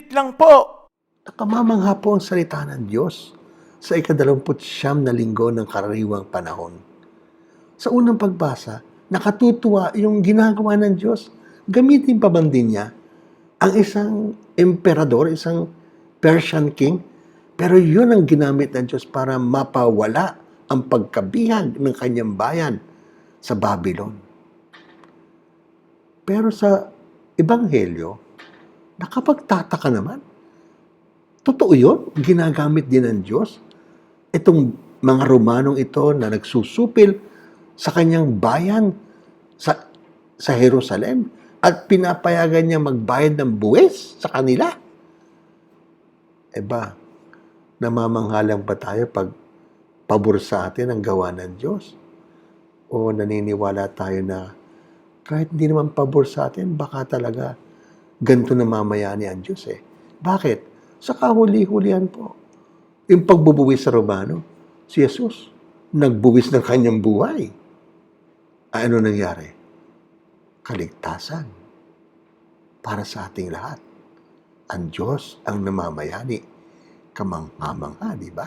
Saglit lang po. Nakamamangha po ang salita ng Diyos sa ikadalamput siyam na linggo ng karaniwang panahon. Sa unang pagbasa, nakatutuwa yung ginagawa ng Diyos. Gamitin pa man din niya ang isang emperador, isang Persian king, pero yun ang ginamit ng Diyos para mapawala ang pagkabihag ng kanyang bayan sa Babylon. Pero sa Ebanghelyo, nakapagtataka naman. Totoo yun? Ginagamit din ng Diyos? Itong mga Romanong ito na nagsusupil sa kanyang bayan sa, sa Jerusalem at pinapayagan niya magbayad ng buwis sa kanila. E ba, namamanghalang ba tayo pag pabor sa atin ang gawa ng Diyos? O naniniwala tayo na kahit hindi naman pabor sa atin, baka talaga ganito na mamayani ang Diyos eh. Bakit? Sa kahuli-hulihan po. Yung pagbubuwis sa Romano, si Jesus, nagbuwis ng kanyang buhay. Ay, ano nangyari? Kaligtasan para sa ating lahat. Ang Diyos ang namamayani. Kamangha-mangha, di ba?